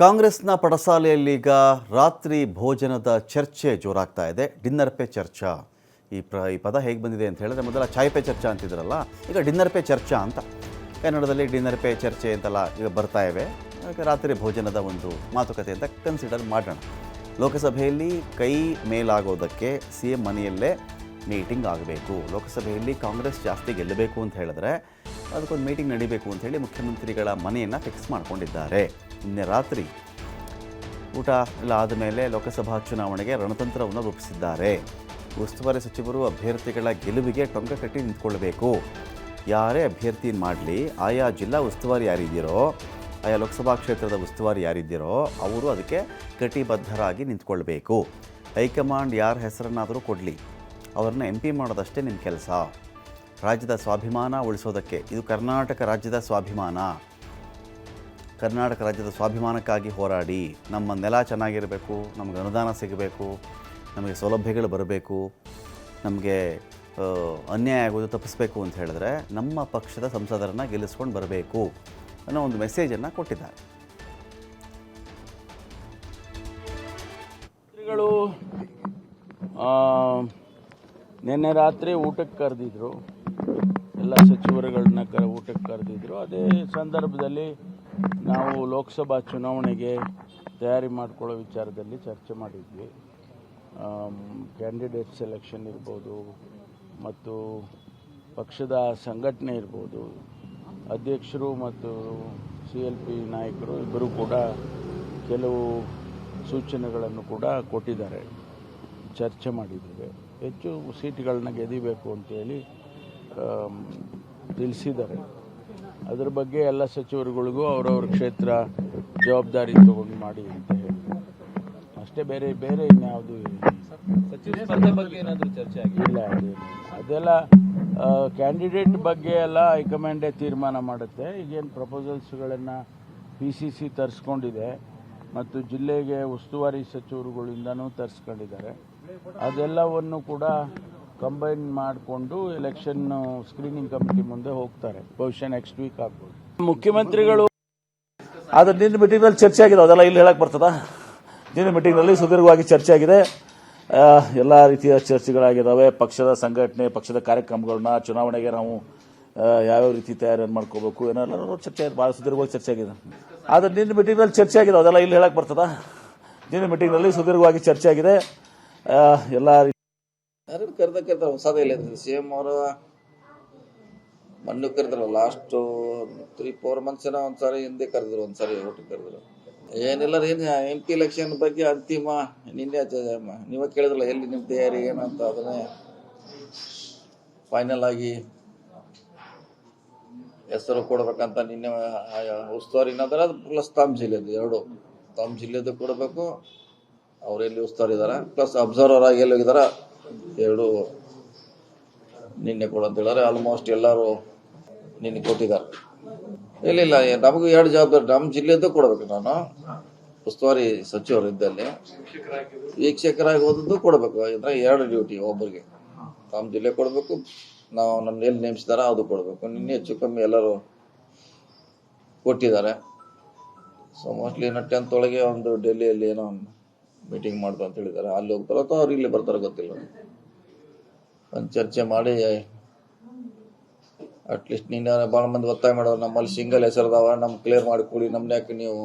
ಕಾಂಗ್ರೆಸ್ನ ಈಗ ರಾತ್ರಿ ಭೋಜನದ ಚರ್ಚೆ ಜೋರಾಗ್ತಾ ಇದೆ. ಡಿನ್ನರ್ ಪೇ ಚರ್ಚಾ. ಈ ಪ್ರ, ಈ ಪದ ಹೇಗೆ ಬಂದಿದೆ ಅಂತ ಹೇಳಿದ್ರೆ ಮೊದಲ ಚಾಯ್ ಪೇ ಚರ್ಚಾ ಅಂತಿದ್ರಲ್ಲ, ಈಗ ಡಿನ್ನರ್ ಪೇ ಚರ್ಚಾ ಅಂತ. ಕನ್ನಡದಲ್ಲಿ ಡಿನ್ನರ್ ಪೇ ಚರ್ಚೆ ಅಂತೆಲ್ಲ ಈಗ ಬರ್ತಾ ಇವೆ. ರಾತ್ರಿ ಭೋಜನದ ಒಂದು ಮಾತುಕತೆ ಅಂತ ಕನ್ಸಿಡರ್ ಮಾಡೋಣ. ಲೋಕಸಭೆಯಲ್ಲಿ ಕೈ ಮೇಲಾಗೋದಕ್ಕೆ ಸಿ ಎಂ ಮನೆಯಲ್ಲೇ ಮೀಟಿಂಗ್ ಆಗಬೇಕು. ಲೋಕಸಭೆಯಲ್ಲಿ ಕಾಂಗ್ರೆಸ್ ಜಾಸ್ತಿ ಗೆಲ್ಲಬೇಕು ಅಂತ ಹೇಳಿದ್ರೆ ಅದಕ್ಕೊಂದು ಮೀಟಿಂಗ್ ನಡಿಬೇಕು ಅಂತ ಹೇಳಿ ಮುಖ್ಯಮಂತ್ರಿಗಳ ಮನೆಯನ್ನು ಫಿಕ್ಸ್ ಮಾಡಿಕೊಂಡಿದ್ದಾರೆ. ನಿನ್ನೆ ರಾತ್ರಿ ಊಟ ಎಲ್ಲ ಆದಮೇಲೆ ಲೋಕಸಭಾ ಚುನಾವಣೆಗೆ ರಣತಂತ್ರವನ್ನು ರೂಪಿಸಿದ್ದಾರೆ. ಉಸ್ತುವಾರಿ ಸಚಿವರು ಅಭ್ಯರ್ಥಿಗಳ ಗೆಲುವಿಗೆ ಟೊಂಕ ಕಟ್ಟಿ ನಿಂತ್ಕೊಳ್ಬೇಕು. ಯಾರೇ ಅಭ್ಯರ್ಥಿ ಮಾಡಲಿ, ಆಯಾ ಜಿಲ್ಲಾ ಉಸ್ತುವಾರಿ ಯಾರಿದ್ದೀರೋ, ಆಯಾ ಲೋಕಸಭಾ ಕ್ಷೇತ್ರದ ಉಸ್ತುವಾರಿ ಯಾರಿದ್ದೀರೋ, ಅವರು ಅದಕ್ಕೆ ಕಟಿಬದ್ಧರಾಗಿ ನಿಂತ್ಕೊಳ್ಬೇಕು. ಹೈಕಮಾಂಡ್ ಯಾರ ಹೆಸರನ್ನಾದರೂ ಕೊಡಲಿ. ಅವ್ರನ್ನ ಎಂ ಪಿ ಮಾಡೋದಷ್ಟೇ ನಿಮ್ಮ ಕೆಲಸ. ರಾಜ್ಯದ ಸ್ವಾಭಿಮಾನ ಉಳಿಸೋದಕ್ಕೆ ಇದು ಕರ್ನಾಟಕ ರಾಜ್ಯದ ಸ್ವಾಭಿಮಾನ. ಕರ್ನಾಟಕ ರಾಜ್ಯದ ಸ್ವಾಭಿಮಾನಕ್ಕಾಗಿ ಹೋರಾಡಿ, ನಮ್ಮ ನೆಲ ಚೆನ್ನಾಗಿರಬೇಕು, ನಮಗೆ ಅನುದಾನ ಸಿಗಬೇಕು, ನಮಗೆ ಸೌಲಭ್ಯಗಳು ಬರಬೇಕು, ನಮಗೆ ಅನ್ಯಾಯ ಆಗೋದು ತಪ್ಪಿಸಬೇಕು ಅಂತ ಹೇಳಿದ್ರೆ ನಮ್ಮ ಪಕ್ಷದ ಸಂಸದರನ್ನು ಗೆಲ್ಲಿಸ್ಕೊಂಡು ಬರಬೇಕು ಅನ್ನೋ ಒಂದು ಮೆಸೇಜನ್ನು ಕೊಟ್ಟಿದ್ದಾರೆ. ನಿನ್ನೆ ರಾತ್ರಿ ಊಟಕ್ಕೆ ಕರೆದಿದ್ರು. ಎಲ್ಲ ಸಚಿವರುಗಳನ್ನ ಕರ ಊಟಕ್ಕೆ ಕರೆದಿದ್ರು. ಅದೇ ಸಂದರ್ಭದಲ್ಲಿ ನಾವು ಲೋಕಸಭಾ ಚುನಾವಣೆಗೆ ತಯಾರಿ ಮಾಡಿಕೊಳ್ಳೋ ವಿಚಾರದಲ್ಲಿ ಚರ್ಚೆ ಮಾಡಿದ್ವಿ. ಕ್ಯಾಂಡಿಡೇಟ್ ಸೆಲೆಕ್ಷನ್ ಇರ್ಬೋದು ಮತ್ತು ಪಕ್ಷದ ಸಂಘಟನೆ ಇರ್ಬೋದು. ಅಧ್ಯಕ್ಷರು ಮತ್ತು ಸಿ ಎಲ್ ಪಿ ನಾಯಕರು ಇಬ್ಬರು ಕೂಡ ಕೆಲವು ಸೂಚನೆಗಳನ್ನು ಕೂಡ ಕೊಟ್ಟಿದ್ದಾರೆ. ಚರ್ಚೆ ಮಾಡಿದ್ದೇವೆ. ಹೆಚ್ಚು ಸೀಟ್ಗಳನ್ನ ಗೆದಿಬೇಕು ಅಂತೇಳಿ ತಿಳಿಸಿದ್ದಾರೆ. ಅದ್ರ ಬಗ್ಗೆ ಎಲ್ಲ ಸಚಿವರುಗಳಿಗೂ ಅವರವ್ರ ಕ್ಷೇತ್ರ ಜವಾಬ್ದಾರಿ ತಗೊಂಡು ಮಾಡಿ ಅಂತ ಹೇಳಿ ಅಷ್ಟೇ ಬೇರೆ ಬೇರೆ ಇನ್ಯಾವುದು ಇಲ್ಲ. ಅದೆಲ್ಲ ಕ್ಯಾಂಡಿಡೇಟ್ ಬಗ್ಗೆ ಎಲ್ಲ ಹೈಕಮಾಂಡೇ ತೀರ್ಮಾನ ಮಾಡುತ್ತೆ. ಈಗೇನು ಪ್ರಪೋಸಲ್ಸ್ಗಳನ್ನು ಪಿ ಸಿ ಸಿ ತರಿಸ್ಕೊಂಡಿದೆ ಮತ್ತು ಜಿಲ್ಲೆಗೆ ಉಸ್ತುವಾರಿ ಸಚಿವರುಗಳಿಂದನೂ ತರಿಸ್ಕೊಂಡಿದ್ದಾರೆ. ಅದೆಲ್ಲವನ್ನು ಕೂಡ ಕಂಬೈನ್ ಮಾಡಿಕೊಂಡು ಎಲೆಕ್ಷನ್ ಸ್ಕ್ರೀನಿಂಗ್ ಕಮಿಟಿ ಮುಂದೆ ಹೋಗ್ತಾರೆ. ಬಹುಶಃ ನೆಕ್ಸ್ಟ್ ವೀಕ್ ಆಗ್ಬೋದು. ಮುಖ್ಯಮಂತ್ರಿಗಳು ಆದ್ರೆ ನಿನ್ನ ಮೀಟಿಂಗ್ನಲ್ಲಿ ಚರ್ಚೆ ಆಗಿದೆ, ಅದೆಲ್ಲ ಇಲ್ಲಿ ಹೇಳಕ್ ಬರ್ತದ? ನಿನ್ನ ಮೀಟಿಂಗ್ನಲ್ಲಿ ಸುದೀರ್ಘವಾಗಿ ಚರ್ಚೆ ಆಗಿದೆ. ಎಲ್ಲ ರೀತಿಯ ಚರ್ಚೆಗಳಾಗಿದ್ದಾವೆ ಪಕ್ಷದ ಸಂಘಟನೆ, ಪಕ್ಷದ ಕಾರ್ಯಕ್ರಮಗಳನ್ನ ಚುನಾವಣೆಗೆ ನಾವು ಯಾವ್ಯಾವ ರೀತಿ ತಯಾರಿಯನ್ನು ಮಾಡ್ಕೋಬೇಕು ಏನೆಲ್ಲ ಚರ್ಚೆ ಆಗಿದೆ. ಭಾಳ ಸುದೀರ್ಘವಾಗಿ ಚರ್ಚೆ ಆಗಿದೆ. ಆದ್ರೆ ನಿನ್ನ ಮೀಟಿಂಗ್ನಲ್ಲಿ ಚರ್ಚೆ ಆಗಿದೆ, ಅದೆಲ್ಲ ಇಲ್ಲಿ ಹೇಳಕ್ ಬರ್ತದ? ನಿನ್ನ ಮೀಟಿಂಗ್ನಲ್ಲಿ ಸುದೀರ್ಘವಾಗಿ ಚರ್ಚೆ ಆಗಿದೆ. ಎಲ್ಲ ರೀತಿ ಯಾರು ಕರೆದ ಕರೆದ ಹೊಸದೇ ಇಲ್ಲ ಸೇಮ್ ಅವರು ಮಣ್ಣು ಕರೆದ್ರು ಲಾಸ್ಟ್ ತ್ರೀ ಫೋರ್ ಮಂತ್ಸ್ ಏನೋ ಒಂದ್ಸಾರಿ ಹಿಂದೆ ಕರೆದ್ರು, ಒಂದ್ಸಾರಿ ಒಟ್ಟು ಕರೆದ್ರು. ಏನಿಲ್ಲ ರೀ ಎಂ ಪಿ ಎಲೆಕ್ಷನ್ ಬಗ್ಗೆ ಅಂತಿಮ, ನಿನ್ನೆ ನೀವೇ ಕೇಳಿದ್ರಲ್ಲ, ಎಲ್ಲಿ ನಿಮ್ಮ ತಯಾರಿ ಏನಂತ ಅದನ್ನೇ ಫೈನಲ್ ಆಗಿ ಹೆಸರು ಕೊಡ್ಬೇಕಂತ ನಿನ್ನೆ ಉಸ್ತುವಾರಿ ಏನಾದ್ರೆ ಅದು ಪ್ಲಸ್ ತಾಮ್ ಜಿಲ್ಲೆದು, ಎರಡು. ತಾಮ್ ಜಿಲ್ಲೆದು ಕೊಡಬೇಕು ಅವ್ರು ಎಲ್ಲಿ ಉಸ್ತುವಾರಿ ಇದಾರೆ ಪ್ಲಸ್ ಅಬ್ಸರ್ವರ್ ಆಗಿ ಎಲ್ಲಿ ಹೋಗಿದಾರ ಎರಡು ನಿನ್ನೆ ಕೊಡು ಅಂತ ಹೇಳಿದ್ರೆ ಆಲ್ಮೋಸ್ಟ್ ಎಲ್ಲರೂ ನಿನ್ನೆ ಕೊಟ್ಟಿದ್ದಾರೆ. ಇಲ್ಲ ಇಲ್ಲ ನಮಗೂ ಎರಡು ಜವಾಬ್ದಾರಿ, ನಮ್ಮ ಜಿಲ್ಲೆದ್ದು ಕೊಡಬೇಕು ನಾನು. ಉಸ್ತುವಾರಿ ಸಚಿವರು ಇದ್ದಲ್ಲಿ ವೀಕ್ಷಕರಾಗಿ ಓದಿದ್ದು ಕೊಡಬೇಕು ಅಂದರೆ ಎರಡು ಡ್ಯೂಟಿ ಒಬ್ಬರಿಗೆ ತಮ್ಮ ಜಿಲ್ಲೆ ಕೊಡಬೇಕು, ನಾವು ನಮ್ಮ ಎಲ್ಲಿ ನೇಮಿಸಿದಾರ ಅದು ಕೊಡಬೇಕು. ನಿನ್ನೆ ಹೆಚ್ಚು ಕಮ್ಮಿ ಎಲ್ಲರೂ ಕೊಟ್ಟಿದ್ದಾರೆ. ಸೊ ಮೋಸ್ಟ್ಲಿ ಏನೋ ಟೆಂತ್ ಒಳಗೆ ಒಂದು ಡೆಲ್ಲಿಯಲ್ಲಿ ಏನೋ ಮೀಟಿಂಗ್ ಮಾಡ್ದು ಅಂತ ಹೇಳಿದ್ದಾರೆ ಅಲ್ಲಿ ಹೋಗ್ತಾರೋ ಅಥವಾ ಅವ್ರು ಇಲ್ಲಿ ಬರ್ತಾರೋ ಗೊತ್ತಿಲ್ಲ ಒಂದು ಚರ್ಚೆ ಮಾಡಿ ಅಟ್ಲೀಸ್ಟ್ ನೀನು ಭಾಳ ಮಂದಿ ಒತ್ತಾಯ ಮಾಡೋರು. ನಮ್ಮಲ್ಲಿ ಸಿಂಗಲ್ ಹೆಸರದಾವ, ನಮ್ಗೆ ಕ್ಲಿಯರ್ ಮಾಡಿ ಕೊಡಿ. ನಮ್ದು ಯಾಕೆ ನೀವು